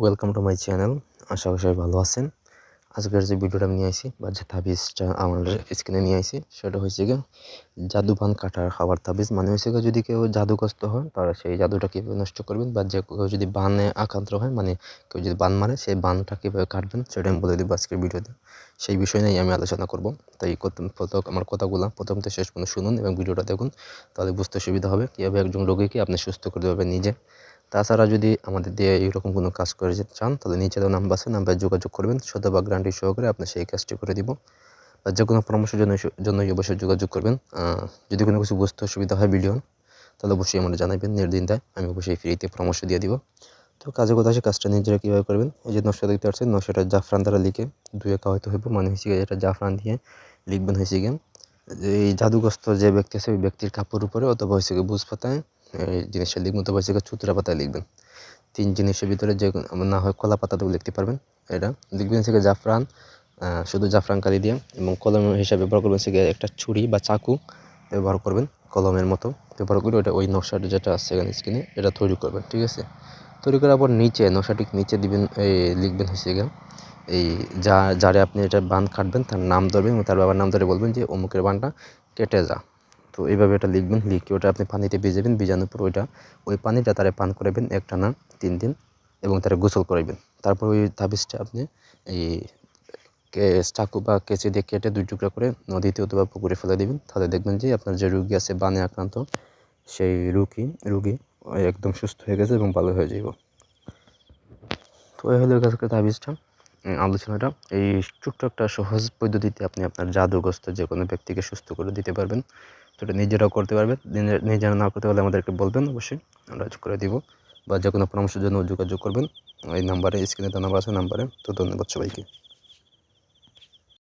Welcome to my channel আশা করি সবাই ভালো আছেন। আজকের যে ভিডিওটা আমি নিয়ে আসি, বা যে তাবিজটা আমার স্ক্রিনে নিয়ে আসি, সেটা হয়েছে গিয়ে জাদু পান কাটার খাবার তাবিজ। মানে হয়েছে গিয়ে যদি কেউ জাদুগ্রস্ত হয়, তারা সেই জাদুটা কীভাবে নষ্ট করবেন, বা যে কেউ যদি বানে আক্রান্ত হয় মানে কেউ যদি বান মারে, সেই বানটা কীভাবে কাটবেন, সেটা আমি বলে দেবো আজকের ভিডিওতে সেই বিষয় নিয়ে আমি আলোচনা করব। তাই প্রথম আমার কথাগুলো প্রথম থেকে শেষ পর্যন্ত শুনুন এবং ভিডিওটা দেখুন, তাহলে বুঝতে সুবিধা হবে কীভাবে একজন রোগীকে আপনি সুস্থ করতে পারবেন নিজে। তাছাড়া যদি আমাদের দিয়ে এইরকম কোনো কাজ করে যেতে চান, তাহলে নিচে দেওয়া নাম্বার আছে নাম্বারে যোগাযোগ করবেন। শতভাগ গ্যারান্টি সহকারে আপনার সেই কাজটি করে দিব। বা যে কোনো পরামর্শের জন্য জন্য অবশ্যই যোগাযোগ করবেন। যদি কোনো কিছু বুঝতে অসুবিধা হয় ভিডিও তাহলে অবশ্যই আমাদের জানাবেন। নির্দিনটায় আমি অবশ্যই ফ্রিতে পরামর্শ দিয়ে দিব। তো কাজে কথা আছে কাজটা নিজেরা কীভাবে করবেন? এই যে নকশা দেখতে পাচ্ছেন, নকশাটা জাফরান দ্বারা লিখে দুই একা হয়তো হইব। মানে হয়েছে এটা জাফরান দিয়ে লিখবেন হয়েছে গিয়ে। এই জাদুগ্রস্ত যে ব্যক্তি আছে, ওই ব্যক্তির কাপড় উপরে অথবা হয়েছে বুঝ পাতায় এই জিনিসটা লিখবেন হয়েছে গিয়ে চুতরা পাতায় লিখবেন। তিন জিনিসের ভিতরে যে না হয় কলা পাতাতেও লিখতে পারবেন। এটা লিখবেন থেকে জাফরান শুধু জাফরান কালি দিয়ে, এবং কলম হিসাবে ব্যবহার করবেন সে একটা ছুরি বা চাকু ব্যবহার করবেন, কলমের মতো ব্যবহার করে ওটা ওই নকশাটা যেটা আছে এখানে স্ক্রিনে এটা তৈরি করবেন, ঠিক আছে? তৈরি করার পর নিচে, নকশাটি নিচে দিবেন, এই লিখবেন হচ্ছে এই যা, যারে আপনি এটা বান কাটবেন, তার নাম ধরবেন, এবং তার বাবার নাম ধরে বলবেন যে অমুকের বানটা কেটে যা। তো এইভাবে এটা লিখবেন, লিখে ওটা আপনি পানিতে ভিজাবেন, ভিজানোর পর ওইটা, ওই পানিটা তারে পান করাবেন একটানা, তিন দিন, এবং তারা গোসল করাবেন তারপর ওই তাবিজটা আপনি এই চাকু বা কেঁচি দিয়ে কেটে দুই টুকরা করে নদীতে অথবা পুকুরে ফেলে দেবেন। তাহলে দেখবেন যে আপনার যে রুগী আছে, বানে আক্রান্ত, সেই রুগী রুগী একদম সুস্থ হয়ে গেছে এবং ভালো হয়ে যাব তো এই হলো কাছে তাবিজটা আলোচনাটা। এই ছোট্ট একটা সহজ পদ্ধতিতে আপনি আপনার জাদুগ্রস্ত যে কোনো ব্যক্তিকে সুস্থ করে দিতে পারবেন। এটা নিজেরাও করতে পারবে। নিজেরা না করতে পারলে আমাদেরকে বলবেন, অবশ্যই আমরা করে দিব বা যে কোনো পরামর্শের জন্য যোগাযোগ করবেন। এই নাম্বারে, স্ক্রিনে তো নাম্বার আছে, নাম্বারে। তো ধন্যবাদ সবাইকে।